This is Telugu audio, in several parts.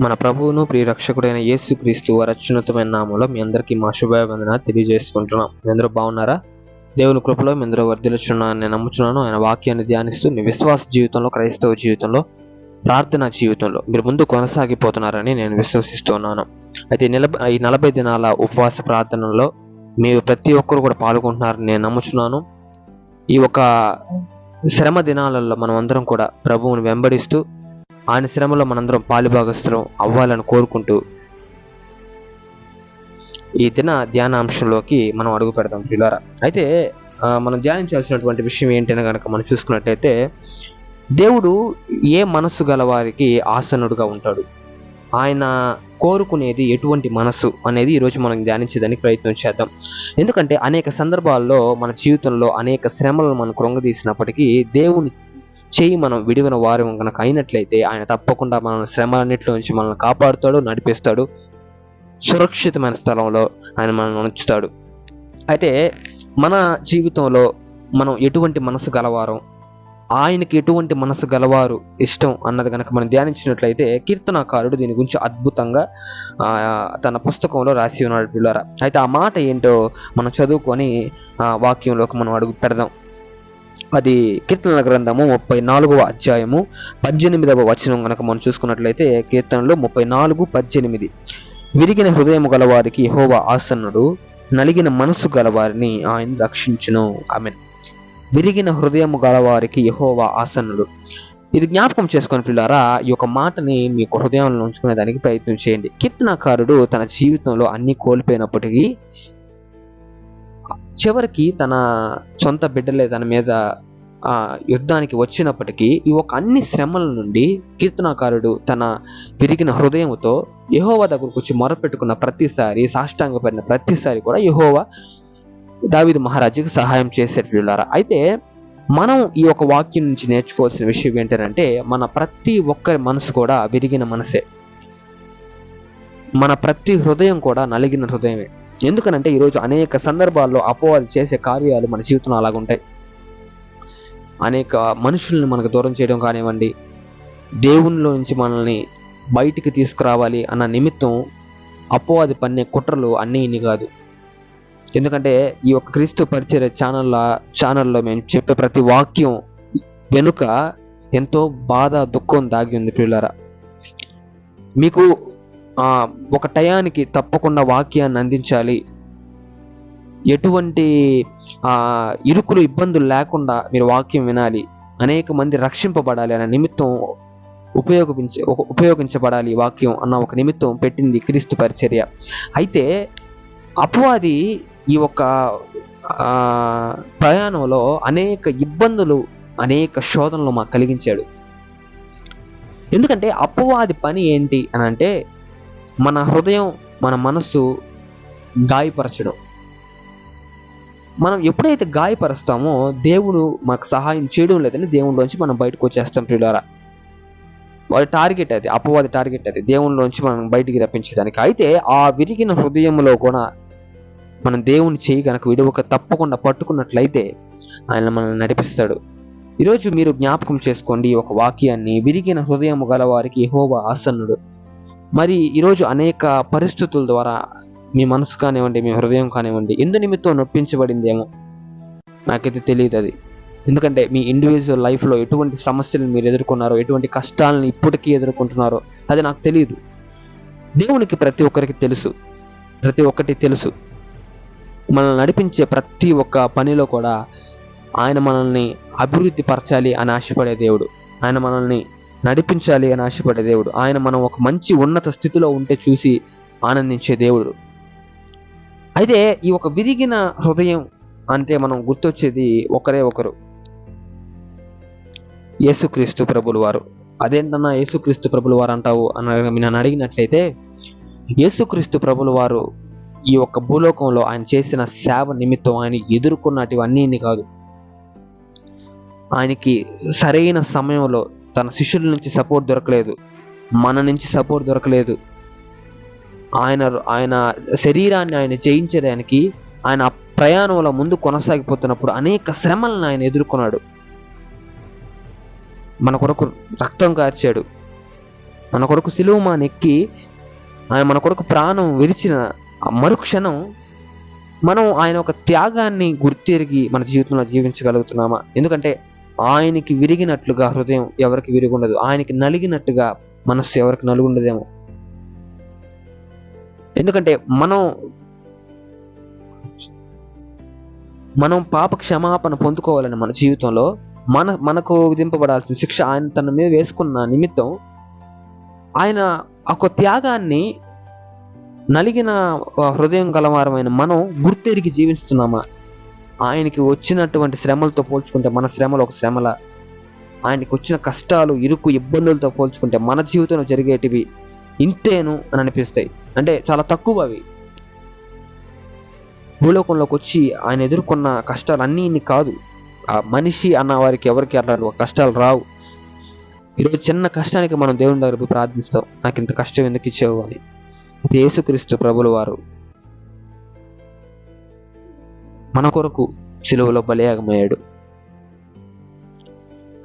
మన ప్రభువును ప్రియ రక్షకుడైన యేసుక్రీస్తు వారి నామంలో మీ అందరికీ మా శుభాభివందన తెలియజేసుకుంటున్నాం. మీ అందరూ బాగున్నారా? దేవుని కృపలో మీ అందరూ వర్ధిల్చున్నాను నేను నమ్ముతున్నాను ఆయన వాక్యాన్ని ధ్యానిస్తూ మీ విశ్వాస జీవితంలో క్రైస్తవ జీవితంలో ప్రార్థనా జీవితంలో మీరు ముందు కొనసాగిపోతున్నారని నేను విశ్వసిస్తున్నాను. అయితే నిలబ ఈ నలభై దినాల ఉపవాస ప్రార్థనలో మీరు ప్రతి ఒక్కరు కూడా పాల్గొంటున్నారని నేను నమ్ముచున్నాను. ఈ ఒక శ్రమ దినాలలో మనం అందరం కూడా ప్రభువుని వెంబడిస్తూ ఆయన శ్రమలో మనందరం పాలుభాగస్థులం అవ్వాలని కోరుకుంటూ ఈ దిన ధ్యానాంశంలోకి మనం అడుగు పెడదాం పిల్లరా అయితే మనం ధ్యానించాల్సినటువంటి విషయం ఏంటని కనుక మనం చూసుకున్నట్టయితే దేవుడు ఏ మనస్సు గలవారికి ఆసనుడుగా ఉంటాడు? ఆయన కోరుకునేది ఎటువంటి మనసు అనేది ఈరోజు మనం ధ్యానించేదానికి ప్రయత్నం చేద్దాం. ఎందుకంటే అనేక సందర్భాల్లో మన జీవితంలో అనేక శ్రమలను మనం కృంగదీసినప్పటికీ దేవుని చేయి మనం విడివిన వారం కనుక అయినట్లయితే ఆయన తప్పకుండా మన శ్రమలన్నింటిలో నుంచి మనల్ని కాపాడుతాడు నడిపిస్తాడు సురక్షితమైన స్థలంలో ఆయన మనల్ని ఉంచుతాడు. అయితే మన జీవితంలో మనం ఎటువంటి మనసు గలవారం ఆయనకి ఎటువంటి మనసు గలవారు ఇష్టం అన్నది కనుక మనం ధ్యానించినట్లయితే కీర్తనాకారుడు దీని గురించి అద్భుతంగా తన పుస్తకంలో రాసి ఉన్నాడు. పిల్లరా అయితే ఆ మాట ఏంటో మనం చదువుకొని వాక్యంలోకి మనం అడుగు పెడదాం. అది కీర్తనల గ్రంథము ముప్పై నాలుగవ అధ్యాయము పద్దెనిమిదవ వచనం కనుక మనం చూసుకున్నట్లయితే కీర్తనలో ముప్పై నాలుగు పద్దెనిమిది. విరిగిన హృదయం గలవారికి హోవా ఆసన్నుడు నలిగిన మనసు గలవారిని ఆయన రక్షించును. ఆమె విరిగిన హృదయము గలవారికి యహోవా ఆసన్నుడు. ఇది జ్ఞాపకం చేసుకుని పిల్లారా ఈ యొక్క మాటని మీ హృదయంలో ఉంచుకునే దానికి ప్రయత్నం చేయండి. కీర్తనాకారుడు తన జీవితంలో అన్ని కోల్పోయినప్పటికీ చివరికి తన సొంత బిడ్డలే తన మీద యుద్ధానికి వచ్చినప్పటికీ ఈ ఒక అన్ని శ్రమల నుండి కీర్తనాకారుడు తన విరిగిన హృదయంతో యహోవా దగ్గరకు వచ్చి మొరపెట్టుకున్న ప్రతిసారి సాష్టాంగపడిన ప్రతిసారి కూడా యహోవా దావిద్ మహారాజుకి సహాయం చేసేట్లారా అయితే మనం ఈ ఒక వాక్యం నుంచి నేర్చుకోవాల్సిన విషయం ఏంటంటే మన ప్రతి ఒక్కరి మనసు కూడా విరిగిన మనసే. మన ప్రతి హృదయం కూడా నలిగిన హృదయమే. ఎందుకనంటే ఈరోజు అనేక సందర్భాల్లో అపోవాలు చేసే కార్యాలు మన జీవితంలో అలాగుంటాయి అనేక మనుషుల్ని మనకు దూరం చేయడం కానివ్వండి దేవునిలో నుంచి మనల్ని బయటికి తీసుకురావాలి అన్న నిమిత్తం అపోవాది పన్నే కుట్రలు అన్నీ ఇన్ని కాదు. ఎందుకంటే ఈ యొక్క క్రీస్తు పరిచయ ఛానల్ ఛానల్లో మేము చెప్పే ప్రతి వాక్యం వెనుక ఎంతో బాధ దుఃఖం దాగి ఉంది పిల్లరా మీకు ఒక టయానికి తప్పకుండా వాక్యాన్ని అందించాలి. ఎటువంటి ఇరుకులు ఇబ్బందులు లేకుండా మీరు వాక్యం వినాలి. అనేక మంది రక్షింపబడాలి అనే నిమిత్తం ఉపయోగించ ఉపయోగించబడాలి వాక్యం అన్న ఒక నిమిత్తం పెట్టింది క్రీస్తు పరిచర్య. అయితే అపవాది ఈ యొక్క ప్రయాణంలో అనేక ఇబ్బందులు అనేక శోధనలు మాకు కలిగించాడు. ఎందుకంటే అపవాది పని ఏంటి అని అంటే మన హృదయం మన మనస్సు గాయపరచడం. మనం ఎప్పుడైతే గాయపరుస్తామో దేవుడు మనకు సహాయం చేయడం లేదని దేవుడిలోంచి మనం బయటకు వచ్చేస్తాం ప్రియులారా. వాడి టార్గెట్ అది అపవాది టార్గెట్ అది దేవునిలోంచి మనం బయటికి రప్పించడానికి. అయితే ఆ విరిగిన హృదయంలో కూడా మనం దేవుని చేయి కనుక విడువక తప్పకుండా పట్టుకున్నట్లయితే ఆయన మనల్ని నడిపిస్తాడు. ఈరోజు మీరు జ్ఞాపకం చేసుకోండి ఒక వాక్యాన్ని. విరిగిన హృదయం గల వారికి యెహోవా ఆసన్నుడు. మరి ఈరోజు అనేక పరిస్థితుల ద్వారా మీ మనసు కానివ్వండి మీ హృదయం కానివ్వండి ఎందు నిమిత్తం నొప్పించబడిందేమో నాకైతే తెలియదు అది. ఎందుకంటే మీ ఇండివిజువల్ లైఫ్లో ఎటువంటి సమస్యలను మీరు ఎదుర్కొన్నారో ఎటువంటి కష్టాలను ఇప్పటికీ ఎదుర్కొంటున్నారో అది నాకు తెలియదు. దేవునికి ప్రతి ఒక్కరికి తెలుసు. ప్రతి ఒక్కటి తెలుసు. మనల్ని నడిపించే ప్రతి ఒక్క పనిలో కూడా ఆయన మనల్ని అభివృద్ధి పరచాలి అని ఆశపడే దేవుడు. ఆయన మనల్ని నడిపించాలి అని ఆశపడే దేవుడు. ఆయన మనం ఒక మంచి ఉన్నత స్థితిలో ఉంటే చూసి ఆనందించే దేవుడు. అయితే ఈ ఒక విరిగిన హృదయం అంటే మనం గుర్తొచ్చేది ఒకరే ఒకరు. యేసుక్రీస్తు ప్రభులు వారు. అదేంటన్నా యేసుక్రీస్తు ప్రభులు వారు అంటావు అని నన్ను అడిగినట్లయితే యేసుక్రీస్తు ప్రభులు వారు ఈ యొక్క భూలోకంలో ఆయన చేసిన సేవ నిమిత్తం ఆయన ఎదుర్కొన్నటివన్నీ కాదు. ఆయనకి సరైన సమయంలో తన శిష్యుల నుంచి సపోర్ట్ దొరకలేదు. మన నుంచి సపోర్ట్ దొరకలేదు. ఆయన ఆయన శరీరాన్ని ఆయన జయించేదానికి ఆయన ప్రయాణంలో ముందు కొనసాగిపోతున్నప్పుడు అనేక శ్రమలను ఆయన ఎదుర్కొన్నాడు. మన కొరకు రక్తం కార్చాడు. మన కొరకు సిలువ నెక్కి ఆయన మన కొరకు ప్రాణం విరిచిన మరుక్షణం మనం ఆయన ఒక త్యాగాన్ని గుర్తెరిగి మన జీవితంలో జీవించగలుగుతున్నామా? ఎందుకంటే ఆయనకి విరిగినట్లుగా హృదయం ఎవరికి విరిగి ఉండదు ఆయనకి నలిగినట్టుగా మనస్సు ఎవరికి నలుగు ఉండదేమో ఎందుకంటే మనం మనం పాప క్షమాపణ పొందుకోవాలని మన జీవితంలో మన మనకు విధింపబడాల్సిన శిక్ష ఆయన తన మీద వేసుకున్న నిమిత్తం ఆయన ఒక త్యాగాన్ని నలిగిన హృదయం గలవారమైన మనం గుర్తెరిగి జీవిస్తున్నామా? ఆయనకి వచ్చినటువంటి శ్రమలతో పోల్చుకుంటే మన శ్రమలు ఒక శ్రమల. ఆయనకి వచ్చిన కష్టాలు ఇరుకు ఇబ్బందులతో పోల్చుకుంటే మన జీవితంలో జరిగేటివి ఇంతేను అని అనిపిస్తాయి. అంటే చాలా తక్కువ అవి భూలోకంలోకి వచ్చి ఆయన ఎదుర్కొన్న కష్టాలు అన్నీ ఇన్ని కాదు. ఆ మనిషి అన్న వారికి ఎవరికి అన్నారు కష్టాలు రావు. ఈరోజు చిన్న కష్టానికి మనం దేవుని దగ్గర ప్రార్థిస్తాం. నాకు ఇంత కష్టం ఎందుకు ఇచ్చేవు అని. యేసుక్రీస్తు ప్రభులు వారు మన కొరకు సిలువలో బలియాగమయ్యాడు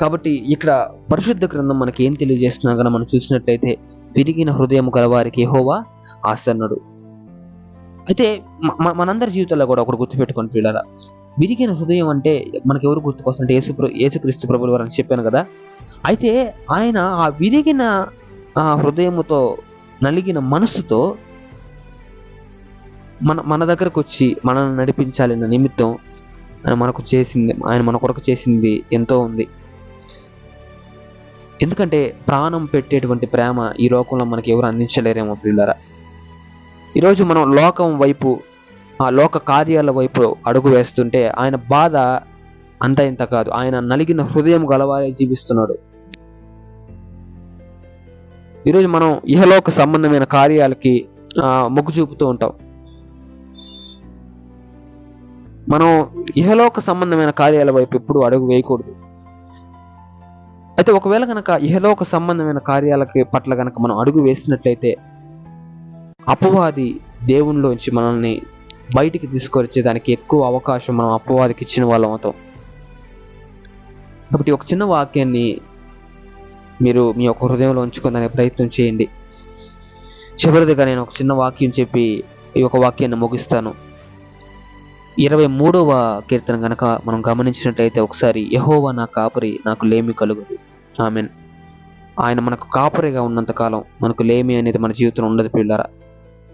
కాబట్టి ఇక్కడ పరిశుద్ధ గ్రంథం మనకి ఏం తెలియజేస్తున్నా కనుక మనం చూసినట్లయితే విరిగిన హృదయం గలవారికి హోవా ఆసన్నుడు. అయితే మనందరి జీవితాల్లో కూడా ఒకటి గుర్తుపెట్టుకొని పిల్లల విరిగిన హృదయం అంటే మనకి ఎవరు గుర్తుకొస్తుంటే యేసు యేసుక్రీస్తు ప్రభులు వారు అని చెప్పాను కదా. అయితే ఆయన ఆ విరిగిన హృదయముతో నలిగిన మనస్సుతో మన మన దగ్గరకు వచ్చి మనల్ని నడిపించాలన్న నిమిత్తం ఆయన మనకు చేసింది ఆయన మన కొరకు చేసింది ఎంతో ఉంది. ఎందుకంటే ప్రాణం పెట్టేటువంటి ప్రేమ ఈ లోకంలో మనకి ఎవరు అందించలేరేమో పిల్లరా ఈరోజు మనం లోకం వైపు ఆ లోక కార్యాల వైపు అడుగు వేస్తుంటే ఆయన బాధ అంత ఇంత కాదు. ఆయన నలిగిన హృదయం గలవారే జీవిస్తున్నాడు. ఈరోజు మనం ఇహలోక సంబంధమైన కార్యాలకి మొగ్గు చూపుతూ ఉంటాం. మనం ఇహలోక సంబంధమైన కార్యాల వైపు ఎప్పుడు అడుగు వేయకూడదు. అయితే ఒకవేళ కనుక ఇహలోక సంబంధమైన కార్యాలకి పట్ల కనుక మనం అడుగు వేసినట్లయితే అపవాది దేవునిలోంచి మనల్ని బయటికి తీసుకొచ్చే దానికి ఎక్కువ అవకాశం మనం అపవాదికి ఇచ్చిన వాళ్ళం అవుతాం. కాబట్టి ఒక చిన్న వాక్యాన్ని మీరు మీ యొక్క హృదయంలో ఉంచుకోవడానికి ప్రయత్నం చేయండి. చివరిదిగా నేను ఒక చిన్న వాక్యం చెప్పి ఈ యొక్క వాక్యాన్ని ముగిస్తాను. ఇరవై మూడవ కీర్తన గనక మనం గమనించినట్టయితే ఒకసారి యహోవా నా కాపరి నాకు లేమి కలుగుదు ఆమెన్. ఆయన మనకు కాపరిగా ఉన్నంతకాలం మనకు లేమి అనేది మన జీవితంలో ఉండదు పిల్లరా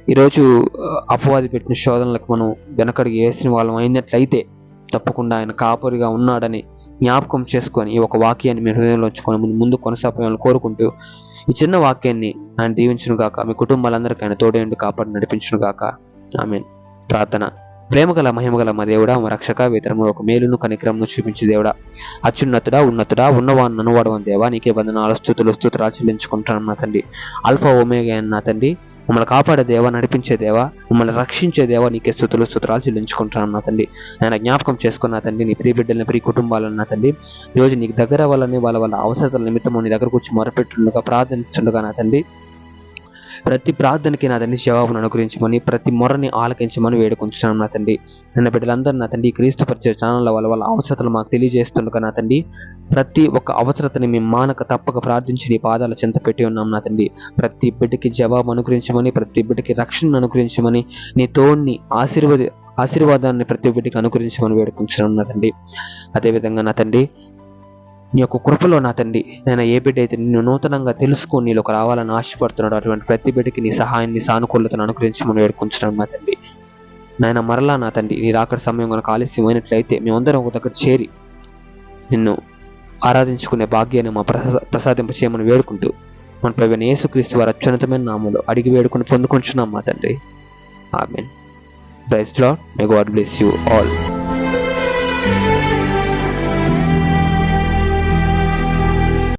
ఈరోజు అపవాది పెట్టిన శోధనలకు మనం వెనకడికి వేసిన వాళ్ళం అయినట్లయితే తప్పకుండా ఆయన కాపరిగా ఉన్నాడని జ్ఞాపకం చేసుకొని ఈ ఒక వాక్యాన్ని మీ హృదయంలో ఉంచుకొని ముందు కొనసాగాలని కోరుకుంటూ ఈ చిన్న వాక్యాన్ని ఆయన దీవించును గాక మీ కుటుంబాలందరికీ ఆయన తోడేండి కాపాడి నడిపించును గాక ఆమె ప్రార్థన. ప్రేమగల మహిమగల మా దేవుడా మా రక్షక వేతరము ఒక మేలును కనికరమును చూపించి దేవుడా. అత్యున్నతుడా ఉన్నతుడా ఉన్నవాన్ని అనువాడవని దేవా నీకే బంధనాలు స్థుతులు స్థుతురా చెల్లించుకుంటాను నా తండ్రి. అల్ఫా ఒమేగా నా తండ్రి. మమ్మల్ని కాపాడే దేవా నడిపించే దేవా మమ్మల్ని రక్షించే దేవా నీకే స్థుతులు స్థుతురాలు చెల్లించుకుంటాను నా తండ్రి. నేను జ్ఞాపకం చేసుకున్న తండ్రి నీ ప్రియ బిడ్డలని ప్రియ కుటుంబాలను నా తండ్రి. ఈరోజు నీకు దగ్గర వాళ్ళని వాళ్ళ వాళ్ళ అవసరాల నిమిత్తము నీ దగ్గరకు వచ్చి మొరపెట్టుండగా ప్రార్థిస్తుండగా నా తండ్రి. ప్రతి ప్రార్థనకి నా తండ్రి జవాబును అనుగ్రహించమని ప్రతి మొరని ఆలకించమని వేడుకుంటున్నాను నా తండ్రి. నిన్న బిడ్డలందరూ నా తండ్రి క్రీస్తు పరిచయ ఛానల్ వాళ్ళ వాళ్ళ అవసరతలు మాకు తెలియజేస్తుండగా నా తండ్రి ప్రతి ఒక్క అవసరతని మేము మానక తప్పక ప్రార్థించి నీ పాదాల చెంత పెట్టి ఉన్నాం నా తండ్రి. ప్రతి బిడ్డకి జవాబు అనుగ్రహించమని ప్రతి బిడ్డకి రక్షణను అనుగ్రహించమని నీ తోడిని ఆశీర్వాద ఆశీర్వాదాన్ని ప్రతి బిడ్డకి అనుగ్రహించమని వేడుకుంటున్నాం నా తండ్రి. అదేవిధంగా నా తండ్రి నీ యొక్క కృపలో నా తండ్రి నేను ఏ బిడ్డ అయితే నిన్ను నూతనంగా తెలుసుకొని నీలోకి రావాలని ఆశపడుతున్నాడు అటువంటి ప్రతి బిడ్డకి నీ సహాయాన్ని సానుకూలతను అనుగ్రహించమని వేడుకుంటున్నాను నా తండ్రి. నాయన మరలా నా తండ్రి నీ రాకడ సమయం కనుక ఆలస్యమైనట్లయితే మేమందరం ఒక దగ్గర చేరి నిన్ను ఆరాధించుకునే భాగ్యాన్ని మా ప్రసా ప్రసాదింప చేయమని వేడుకుంటూ మన ప్రవీణ యేసుక్రీస్తు వారి అత్యున్నతమైన నామంలో అడిగి వేడుకుని పొందుకుంటున్నాం మా తండ్రి. Amen. Praise Lord may God bless you all.